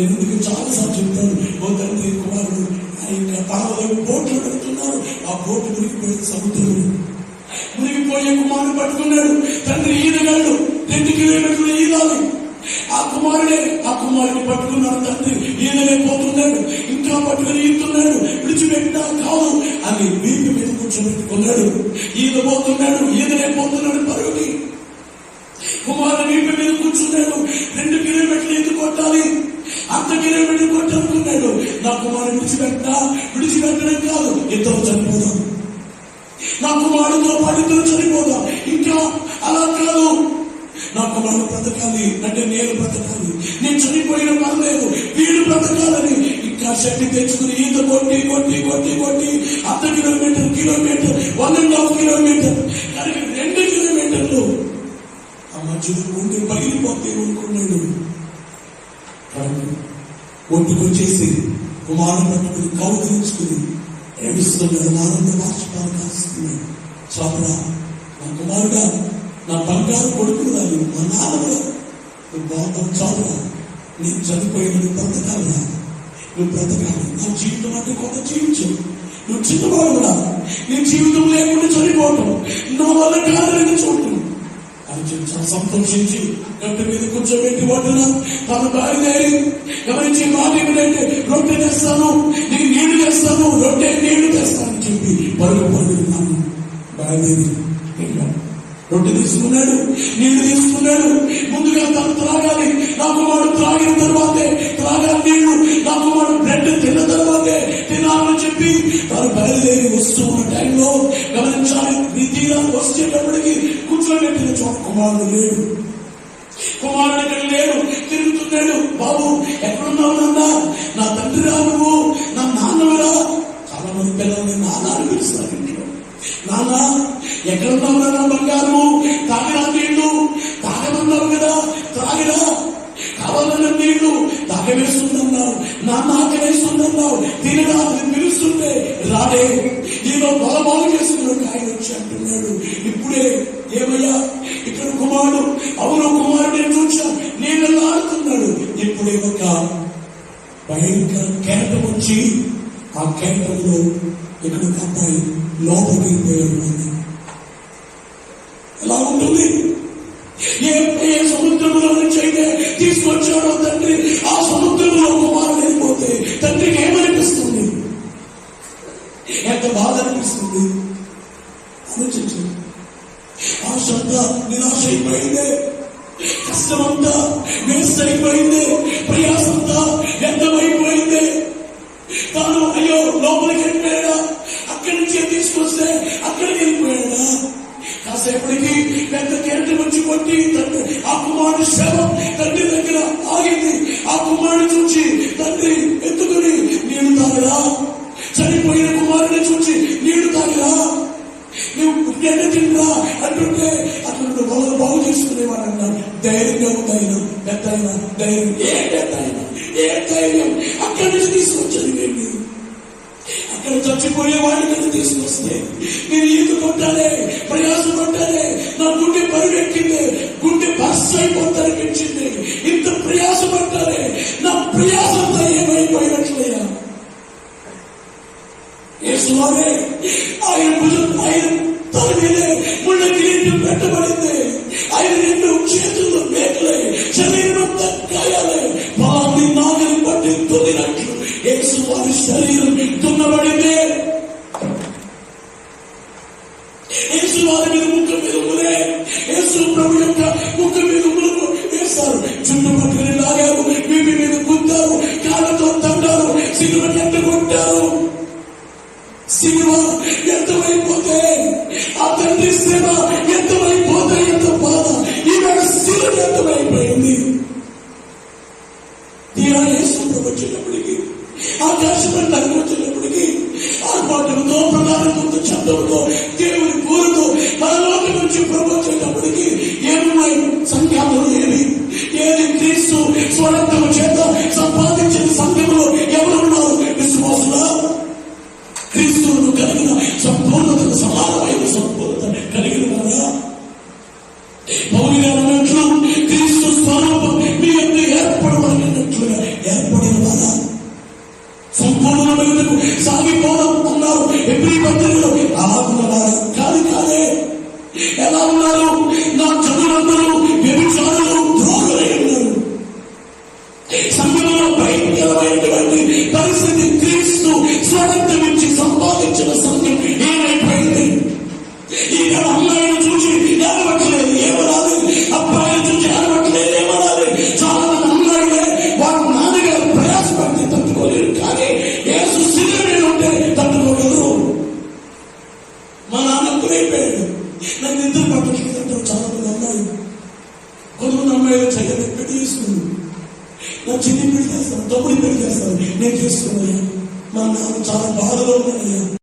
నేను చాలా సార్లు చెప్తాను. ఓ తండ్రి కుమారుడు ఆయన బోట్లు పెడుతున్నారు. ఆ బోటు మునిగిపోయింది సముద్రంలో మునిగిపోయే కుమారుడు పట్టుకున్నాడు. తండ్రి ఈదగాడు రెండు కిలోమీటర్లు ఈదాలి ఆ కుమారుడే ఆ కుమారుడిని పట్టుకున్నాడు తండ్రి. ఈదలేకపోతున్నాడు ఇంకా పట్టుకుని ఈతున్నాడు విడిచిపెట్టినా కాదు అని వీపి మీద కూర్చోబెట్టుకున్నాడు. ఈదబోతున్నాడు ఈదలేకపోతున్నాడు పరుగుకి కుమారుడు వీపి మీద కూర్చున్నాడు. రెండు కిలోమీటర్లు ఎందుకు కొట్టాలి అంత కిలోమీటర్ అనుకున్నాడు నా కుమారుడు విడిచిపెట్ట? విడిచిపెట్టడం కాదు ఇద్దరు చనిపోదాం. నా కుమారుడితో పాటు ఇద్దరు చనిపోదాం. ఇంకా అలా కాదు. నా కుమారుడు బ్రతకాలి అంటే నేను బ్రతకాలి. నేను చనిపోయిన పర్లేదు వీడు బ్రతకాలని. ఇంకా శక్తి తెచ్చుకుని ఈత కొట్టి కొట్టి కొట్టి కొట్టి అర్ధ kilometre kilometre one and half kilometre కానీ రెండు కిలోమీటర్లు. ఆ మధ్యలో ఉండి పగిలిపోతే అనుకున్నాడు. ఒడ్డుకొచ్చేసి కుమారుడు పట్టుకుని కౌగిలించుకుని ఏడుస్తున్నాడు ఆనంద బాష్పాలు కాస్తున్నాడు చాపరా నా కుమారుడా నా బంగారు కొడుకులు రాదు మా నాన్నగా నువ్వు బాగుంటావు చాలురా నేను చనిపోయిన నువ్వు బ్రతకాలరా. నువ్వు బ్రతకాలి. నా జీవితం అంటే కొంత జీవించు. నువ్వు చిన్నవాడురా నీ జీవితం లేకుండా చనిపోవటం. నా వల్ల కాదని చూడటం అని చెప్పి సంతోషించి. గట్టి మీద కూర్చోబెట్టి వడ్డున తన బయలుదేరి గమనించి మాట ఏమిటంటే రొట్టె తెస్తాను నీకు నీళ్ళు తెస్తాను రొట్టె నీళ్ళు తెస్తాను అని చెప్పి పరుగు పడుతున్నాను. బయలుదేరి రొట్టె తీసుకున్నాడు నీళ్ళు తీసుకున్నాడు. ముందుగా తను త్రాగాలి. నా కుమారుడు త్రాగిన తర్వాతే త్రాగాలి నీళ్ళు. నా కుమారుడు బ్రెడ్ తిన్న తర్వాతే about the lady. ఆ ఇక్కడ ఒక అబ్బాయి లోపలికి వెళ్ళిపోయాడు ఎలా ఉంటుంది. ఏ ఏ సముద్రంలో నుంచి అయితే తీసుకొచ్చాడో తండ్రి ఆ సముద్రంలో కుమారుడు వెళ్ళిపోతే తండ్రికి ఏమనిపిస్తుంది? ఎంత బాధ అనిపిస్తుంది? ఆలోచించండి ఆ శ్రద్ధ నిరాశ అయిపోయిందే. కష్టమంతా వేస్ట్ అయిపోయింది ప్రయాసంతా కాసేపటికి పెద్ద కేంద్రం వచ్చి కొట్టి తండ్రి ఆ కుమారుడు శవం తండ్రి దగ్గర ఆగింది. ఆ కుమారుడు చూచి తండ్రి ఎత్తుకుని నీళ్ళు తాగరా. చనిపోయిన కుమారుడిని చూచి నీళ్ళు తాగరా. నువ్వు ఎండ తిన్నా అంటుంటే అతను మొదలు బాగు చేసుకునేవాడు అన్నాడు. ధైర్యంగా ఉంటాయిన పెద్ద అయినా ధైర్యం. ఏ పెద్ద ఏ ధైర్యం? అక్కడి నుంచి తీసుకొచ్చింది వెళ్ళి నేను చచ్చిపోయే వాడిని తీసుకొస్తే నేను ఈత కొట్టాలే ప్రయాసం నా గుండె పరుగెక్కింది గుండె బస్ అయిపోతానిపించింది ఇంత ప్రయాస పట్టాలే నా ప్రయాసంతా ఏమైపోయినట్లయ్యా? యేసువారే ఆయన భుజం ఆయన తల మీదే ముళ్ళ కిరీటం పెట్టబడింది. ఆయన రెండు చేతుల్లో అయిపోయింది ఎంతమైపోయింది తీరా యేసు వచ్చినప్పటికీ ఆకాశమండలకు వచ్చినప్పటికీ ఆర్పాటంతో ప్రధానంతో శబ్దంతో దేవుని భూముల సాగిపోదాం అన్నారు ఎప్పుడు పత్రికలు అలా ఉన్నవారు కాదు కాదే. ఎలా ఉన్నారు? నా చదువులందరూ వ్యభిచారులు. باسمه من أنت بحر مني